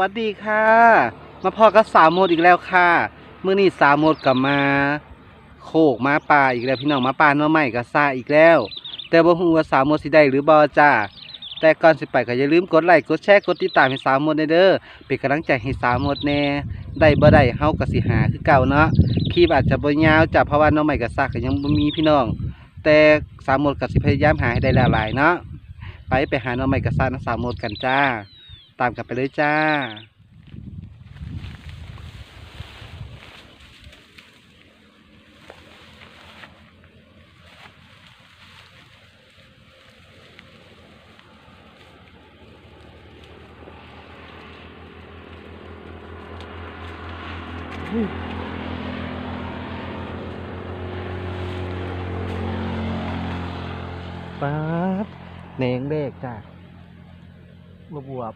วัสดีค่ะ มาพอกับสาวโมดอีกแล้วค่ะเมื้อนี้สาวโมดกลับมา โคกมาป่าอีกแล้วพี่น้องมาป่าหน้อใหม่กับซาอีกแล้ว แต่บ่ฮู้ว่าสาวโมดสิได้หรือบ่จ้าแต่ก่อนสิไปก็อย่าลืมกดไลค์กดแชร์กดติดตามให้สาวโมดเด้อเป็นกำลังใจให้สาวโมดแน่ได้บ่ได้เฮาก็สิหาคือเก่าเนาะคลิปอาจจะบ่ยาวจ้ะเพราะว่าน้อใหม่กับซาก็ยังบ่มีพี่น้อง แต่สาวโมดก็สิพยายามหาให้ได้หลายๆเนาะไปไปหาน้อใหม่กับซานะสาวโมดกันจ้า ตามกันไปเลยจ้าป๊าดเนงเลขจ้ะบวบบวบ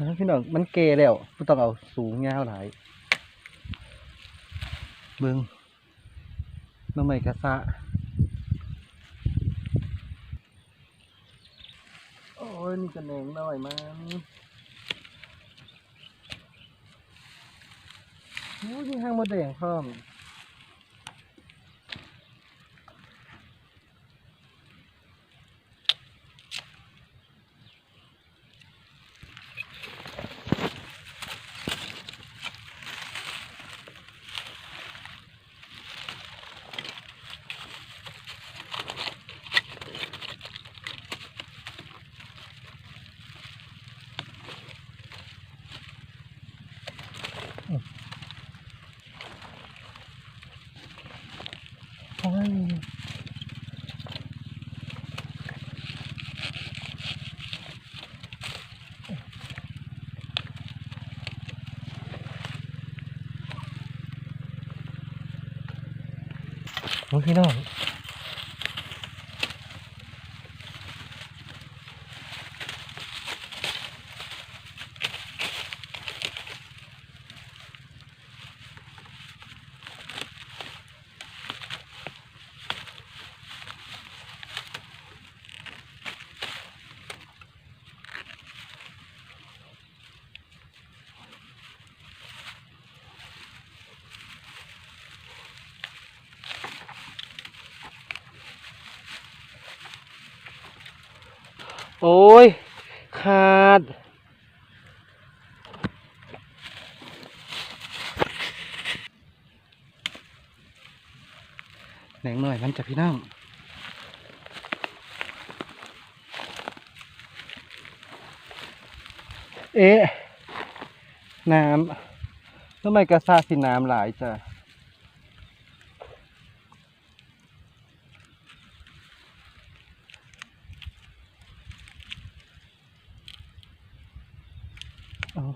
นะพี่น้องมันเกแล้วไม่ต้องเอาสูงยาวหลายเบิงน้องใหม่กระซะโอ้ยนี่จะเนงหน่อยมันโอ้ยนี่ห้างมดแดงพร้อม โอ้ย โอ้ยพี่น้อง โอ้ย ขาด แหนงหน่อยมันจะพี่น้องเอ๊ะ น้ำทำไมกระซาสิน้ำหลายจ้ะ เอา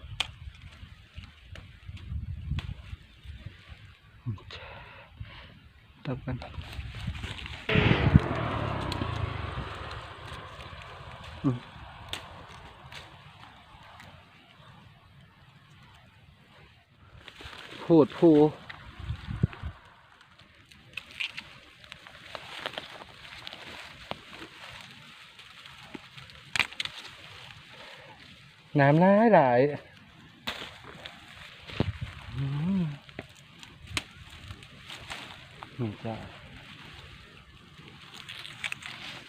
ตบกันพูดพูด น้ำน้ายหลายนี่จ้ะ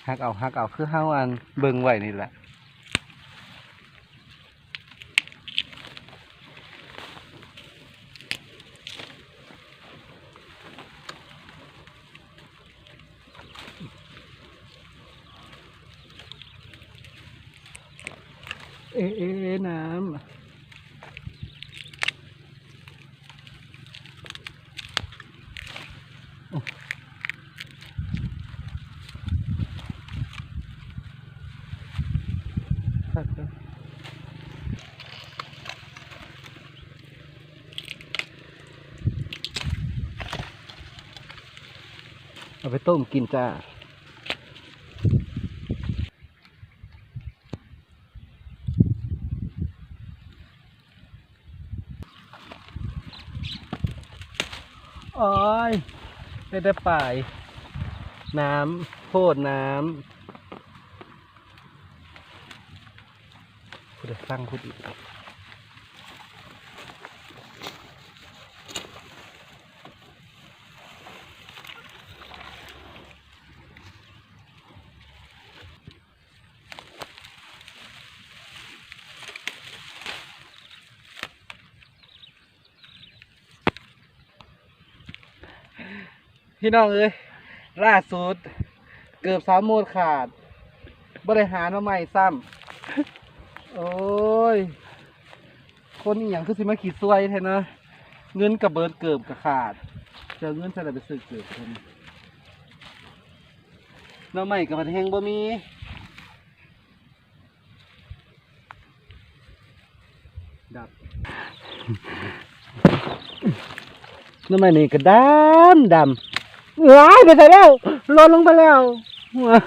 ฮักเอาฮักเอาคือเฮาอันเบิ่งไว้นี่แหละ เอ๊ะเอเอน้ำเอาไปต้มกินจ้า อ้อยไม่ได้ป่าย น้ำโพดน้ำพูดเลยฟังพูดอีก พี่น้องเอ้ยล่าสุด เกือบสามโมดขาดบริหารมาใหม่ซ้ำโอ้ย คนอีหยังคือสิมาขีดซวยแท้เนอะเงินกับเบิร์ดเกือบกับขาด เจอเงินใส่อะไรไปซื้อเกือบคนน้องใหม่กับมันแห้งบ่มีดับน้ำมันนี่ก็ดำดำ หายไปใส่แล้วลดลงไปแล้ว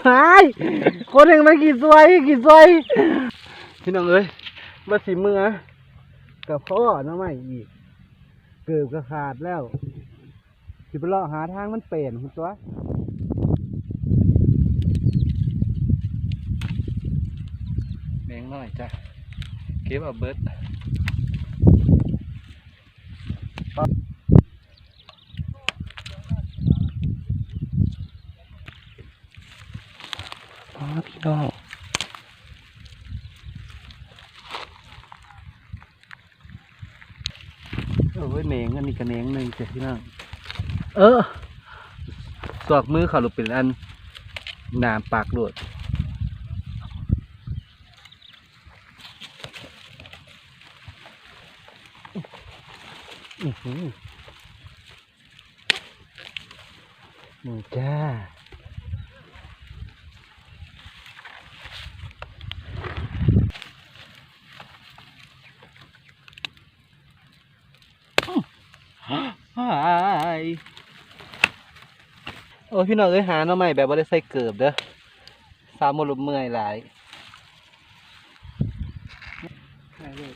หายคนหนึ่งมากี่ซวยกี่ซวยพี่น้องเอ้ยมาสีมือกับพ่อน้ำใหม่อีก เกือบก็ขาดแล้วสิไปเลาะหาทางมันเปลี่ยนคุณตัวแบงหน่อยจ้ะเก็บเอาเบิร์ด อ๋อ พี่น้องเออเว้ยแหนงอันนี้ก็แหนงหนึ่งเจ้ะพี่น้องเออสอกมือเขาหลุดเป็นอันหนามปากหลุดอือหือนี่จ้า โอ้พี่น้องเอ้ยหาหน่อใหม่แบบว่าได้ใส่เกือบเด้อสามมลุมเมื่อยหลายได้เลย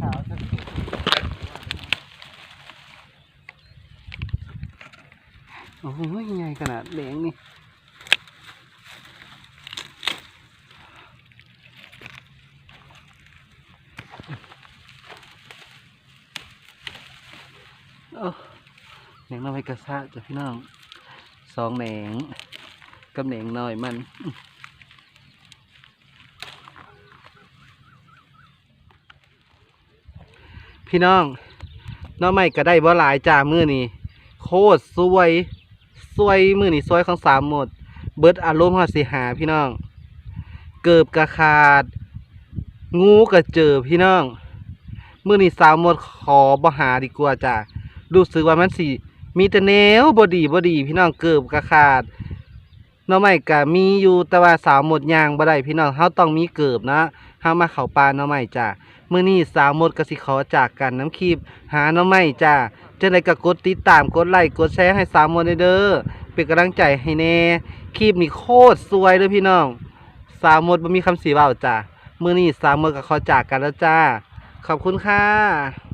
ขาวจังโอ้ยใหญ่ขนาดแหลงนี่ โอ้แหนงน้อยกระซะจ้ะพี่น้องสองแหนงกับแหนงน้อยมันพี่น้องน้องใหม่ก็ได้บ่หลายจ้ามือนี่โคตรสวยสวยมือนี่สวยของสามหมด เบิดอารมณ์หอสิหาพี่น้อง เกือบกระขาด งูกระเจอพี่น้องมื่อนี้สาวหมดขอบหาดีกว่าจ้ะรู้สึกว่ามันสิมีแต่แนวบอดีบอดีพี่น้องเกือบกระขาดน้องใหม่ก็มีอยู่แต่ว่าสาวหมดยางบ่ได้พี่น้องเฮาต้องมีเกือบนะเฮามาเข้าป่าน้องใหม่จ้ะมื่อนี้สาวหมดก็สิขอจากกันน้ำคลิปหาหน้องใหม่จ้ะจังไดก็กดติดตามกดไลค์กดแชร์ให้สาวหมดเด้อเป็นกำลังใจให้แน่คลิปนี้โคตรสวยเลยพี่น้อง สาวหมดบ่มีคำสีเว้าจ้ะ มื่อนี้สาวมือกับเขาจากกันแล้วจ้า ขอบคุณค่ะ